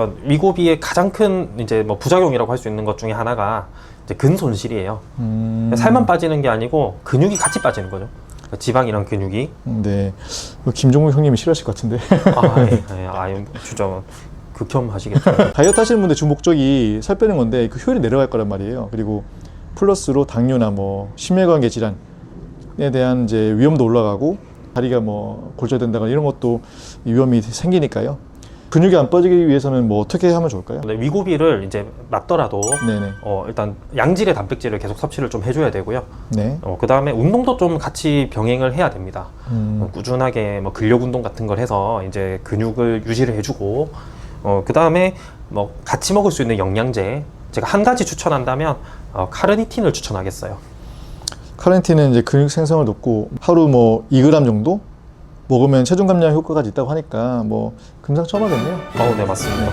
어, 위고비의 가장 큰 이제 뭐 부작용이라고 할 수 있는 것 중에 하나가 이제 근 손실이에요. 음, 살만 빠지는 게 아니고 근육이 같이 빠지는 거죠. 그러니까 지방이랑 근육이. 네. 그 김종국 형님이 싫어하실 것 같은데. 아, 예, 예, 아유, 진짜 극혐하시겠죠. 다이어트 하시는 분들 주 목적이 살 빼는 건데 그 효율이 내려갈 거란 말이에요. 그리고 플러스로 당뇨나 뭐 심혈관계 질환에 대한 이제 위험도 올라가고 다리가 뭐 골절된다거나 이런 것도 위험이 생기니까요. 근육이 안 빠지기 위해서는 뭐 어떻게 하면 좋을까요? 근데 위고비를 이제 맞더라도 네네. 어, 일단 양질의 단백질을 계속 섭취를 좀 해줘야 되고요. 네. 어, 그 다음에 운동도 좀 같이 병행을 해야 됩니다. 음, 어, 꾸준하게 뭐 근력 운동 같은 걸 해서 이제 근육을 유지를 해주고, 어, 그 다음에 뭐 같이 먹을 수 있는 영양제 제가 한 가지 추천한다면 어, 카르니틴을 추천하겠어요. 카렌틴은 이제 근육 생성을 돕고 하루 뭐 2g 정도 먹으면 체중 감량 효과가 있다고 하니까 뭐 금상첨화겠네요. 어, 네 맞습니다.